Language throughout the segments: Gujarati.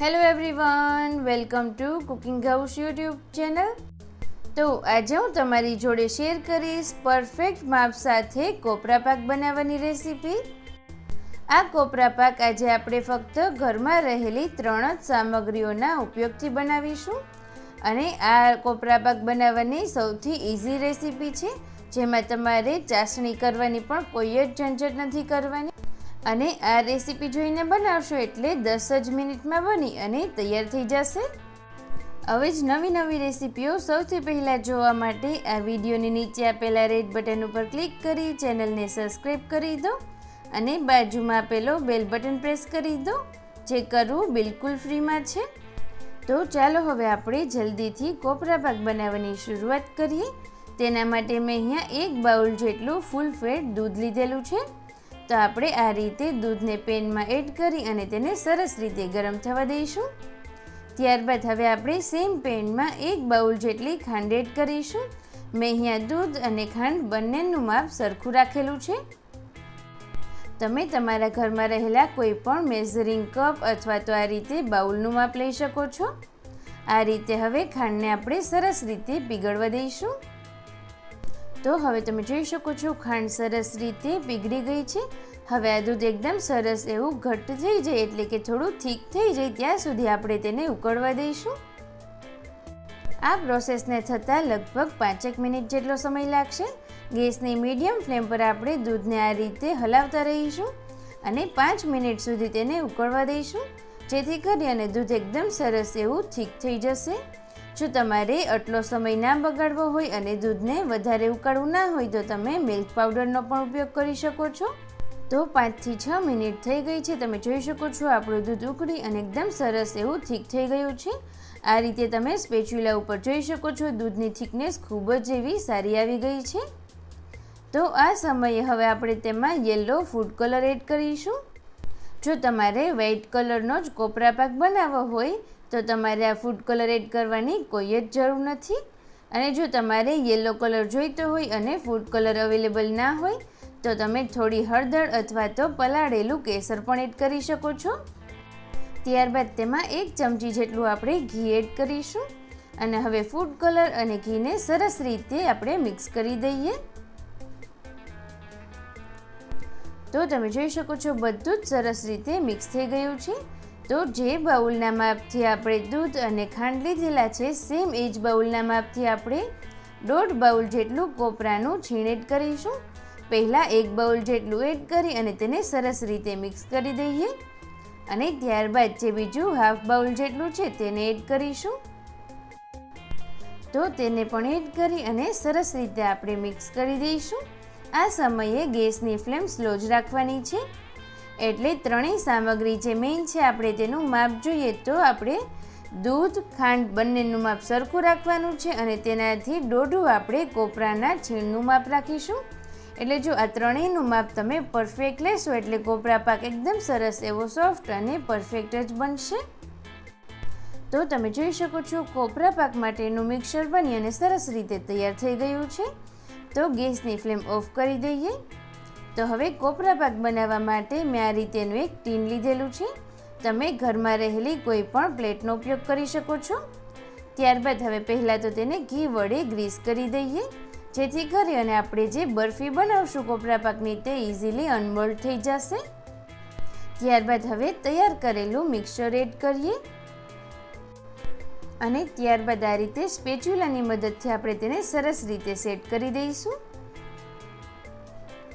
Hello everyone welcome to cooking house YouTube channel તો આજે હું તમારી જોડે શેર કરીશ પરફેક્ટ માપ સાથે કોપરા પાક બનાવવાની રેસીપી આ કોપરા પાક આજે આપણે ફક્ત ઘરમાં રહેલી ત્રણ જ સામગ્રીઓના ઉપયોગથી બનાવીશું. અને આ કોપરા પાક બનાવવાની સૌથી ઇઝી રેસીપી છે, જેમાં તમારે ચાસણી કરવાની પણ કોઈ જ ઝંઝટ નથી કરવાની. અને આ રેસીપી જોઈને બનાવશો એટલે દસ જ મિનિટમાં બની અને તૈયાર થઈ જશે. હવે જ નવી નવી રેસીપીઓ સૌથી પહેલાં જોવા માટે આ વિડીયોની નીચે આપેલા રેડ બટન ઉપર ક્લિક કરી ચેનલને સબસ્ક્રાઈબ કરી દો અને બાજુમાં આપેલો બેલ બટન પ્રેસ કરી દો, જે કરવું બિલકુલ ફ્રીમાં છે. તો ચાલો હવે આપણે જલ્દીથી કોપરા પાક બનાવવાની શરૂઆત કરીએ. તેના માટે મેં અહીંયા એક બાઉલ જેટલું ફૂલ ફેટ દૂધ લીધેલું છે. તો આપણે આ રીતે દૂધને પેનમાં એડ કરી અને તેને સરસ રીતે ગરમ થવા દઈશું. ત્યારબાદ હવે આપણે સેમ પેનમાં એક બાઉલ જેટલી ખાંડ એડ કરીશું. મેં અહીંયા દૂધ અને ખાંડ બંનેનું માપ સરખું રાખેલું છે. તમે તમારા ઘરમાં રહેલા કોઈ પણ મેઝરિંગ કપ અથવા તો આ રીતે બાઉલનું માપ લઈ શકો છો. આ રીતે હવે ખાંડને આપણે સરસ રીતે પીગળવા દઈશું. તો હવે તમે જોઈ શકો છો, ખાંડ સરસ રીતે પીગળી ગઈ છે. હવે આ દૂધ એકદમ સરસ એવું ઘટ્ટ થઈ જાય, એટલે કે થોડું થીક થઈ જાય, ત્યાં સુધી આપણે તેને ઉકળવા દઈશું. આ પ્રોસેસને થતાં લગભગ પાંચેક મિનિટ જેટલો સમય લાગશે. ગેસની મીડિયમ ફ્લેમ પર આપણે દૂધને આ રીતે હલાવતા રહીશું અને પાંચ મિનિટ સુધી તેને ઉકળવા દઈશું. જેથી કરી અને દૂધ એકદમ સરસ એવું થીક થઈ જશે. જો તમારે આટલો સમય ના બગાડવો હોય અને દૂધને વધારે ઉકાળવું ના હોય, તો તમે મિલ્ક પાવડરનો પણ ઉપયોગ કરી શકો છો. તો પાંચથી છ મિનિટ થઈ ગઈ છે. તમે જોઈ શકો છો આપણું દૂધ ઉકળી અને એકદમ સરસ એવું થીક થઈ ગયું છે. આ રીતે તમે સ્પેચ્યુલા ઉપર જોઈ શકો છો. દૂધની થિકનેસ ખૂબ જ એવી સારી આવી ગઈ છે. તો આ સમયે હવે આપણે તેમાં યલો ફૂડ કલર એડ કરીશું. જો તમારે વ્હાઇટ કલરનો જ કોપરા પાક બનાવવો હોય તો તમારે આ ફૂડ કલર એડ કરવાની કોઈ જ જરૂર નથી. અને જો તમારે યલો કલર જોઈતો હોય અને ફૂડ કલર અવેલેબલ ના હોય, તો તમે થોડી હળદર અથવા તો પલાળેલું કેસર પણ એડ કરી શકો છો. ત્યારબાદ તેમાં એક ચમચી જેટલું આપણે ઘી એડ કરીશું. અને હવે ફૂડ કલર અને ઘીને સરસ રીતે આપણે મિક્સ કરી દઈએ. તો તમે જોઈ શકો છો, બધું જ સરસ રીતે મિક્સ થઈ ગયું છે. તો જે બાઉલના માપથી આપણે દૂધ અને ખાંડ લીધેલા છે સેમ એ જ બાઉલના માપથી આપણે દોઢ બાઉલ જેટલું કોપરાનું છીણ એડ કરીશું. પહેલાં એક બાઉલ જેટલું એડ કરી અને તેને સરસ રીતે મિક્સ કરી દઈએ અને ત્યારબાદ જે બીજું હાફ બાઉલ જેટલું છે, તેને એડ કરીશું. તો તેને પણ એડ કરી અને સરસ રીતે આપણે મિક્સ કરી દઈશું. આ સમયે ગેસની ફ્લેમ સ્લો જ રાખવાની છે. એટલે ત્રણેય સામગ્રી જે મેઇન છે, આપણે તેનું માપ જોઈએ તો આપણે દૂધ, ખાંડ બંનેનું માપ સરખું રાખવાનું છે અને તેનાથી દોઢું આપણે કોપરાના છીણનું માપ રાખીશું. એટલે જો આ ત્રણેયનું માપ તમે પરફેક્ટ લેશો, એટલે કોપરા પાક એકદમ સરસ એવો સોફ્ટ અને પરફેક્ટ જ બનશે. તો તમે જોઈ શકો છો, કોપરા પાક માટેનું મિક્સર બની અને સરસ રીતે તૈયાર થઈ ગયું છે. તો ગેસની ફ્લેમ ઓફ કરી દઈએ. તો હવે કોપરા પાક બનાવવા માટે મેં આ રીતેનું એક ટીન લીધેલું છે. તમે ઘરમાં રહેલી કોઈ પણ પ્લેટનો ઉપયોગ કરી શકો છો. ત્યારબાદ હવે પહેલાં તો તેને ઘી વડે ગ્રીસ કરી દઈએ, જેથી કરી અને આપણે જે બરફી બનાવશું કોપરા પાકની તે ઇઝીલી અનમોલ્ડ થઈ જશે. ત્યારબાદ હવે તૈયાર કરેલું મિક્સર એડ કરીએ. અને ત્યારબાદ આ રીતે સ્પેચ્યુલાની મદદથી આપણે તેને સરસ રીતે સેટ કરી દઈશું.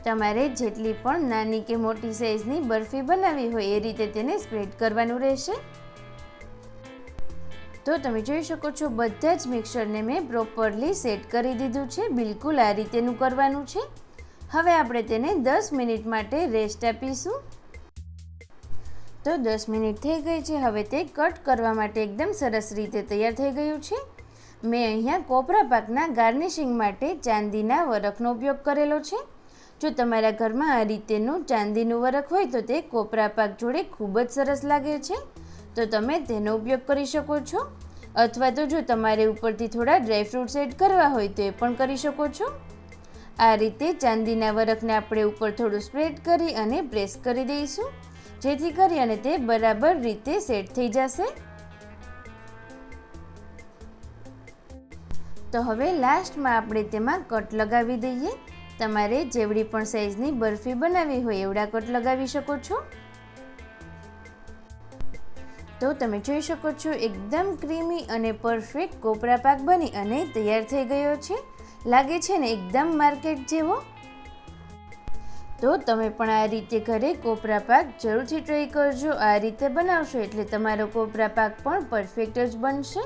તમારે જેટલી પણ નાની કે મોટી સાઇઝની બરફી બનાવી હોય એ રીતે તેને સ્પ્રેડ કરવાનું રહેશે. તો તમે જોઈ શકો છો, બધા જ મિક્સરને મેં પ્રોપરલી સેટ કરી દીધું છે. બિલકુલ આ રીતેનું કરવાનું છે. હવે આપણે તેને દસ મિનિટ માટે રેસ્ટ આપીશું. તો દસ મિનિટ થઈ ગઈ છે. હવે તે કટ કરવા માટે એકદમ સરસ રીતે તૈયાર થઈ ગયું છે. મેં અહીંયા કોપરા પાકના ગાર્નિશિંગ માટે ચાંદીના વરખનો ઉપયોગ કરેલો છે. જો તમારા ઘરમાં આ રીતેનું ચાંદીનું વરખ હોય તો તે કોપરા પાક જોડે ખૂબ જ સરસ લાગે છે. તો તમે તેનો ઉપયોગ કરી શકો છો. અથવા તો જો તમારે ઉપરથી થોડા ડ્રાયફ્રૂટ્સ એડ કરવા હોય તો એ પણ કરી શકો છો. આ રીતે ચાંદીના વરખને આપણે ઉપર થોડું સ્પ્રેડ કરી અને પ્રેસ કરી દઈશું. જેથી કરી અને તે બરાબર રીતે સેટ થઈ જશે. તો હવે લાસ્ટમાં આપણે તેમાં કટ લગાવી દઈએ. તમારે જેવડી પણ સાઈઝની બરફી બનાવવી હોય, એવડા કટ લગાવી શકો છો. તો તમે જોઈ શકો છો, એકદમ ક્રીમી અને પરફેક્ટ કોપરા પાક બની અને તૈયાર થઈ ગયો છે. લાગે છે ને એકદમ માર્કેટ જેવો? તો તમે પણ આ રીતે ઘરે કોપરા પાક જરૂરથી ટ્રાય કરજો. આ રીતે બનાવશો એટલે તમારો કોપરા પાક પણ પરફેક્ટ જ બનશે.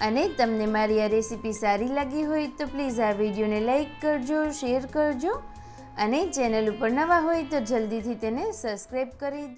અને તમને મારી આ રેસીપી સારી લાગી હોય તો પ્લીઝ આ વિડીયોને લાઇક કરજો, શેર કરજો અને ચેનલ ઉપર નવા હોય તો જલ્દીથી તેને સબસ્ક્રાઈબ કરી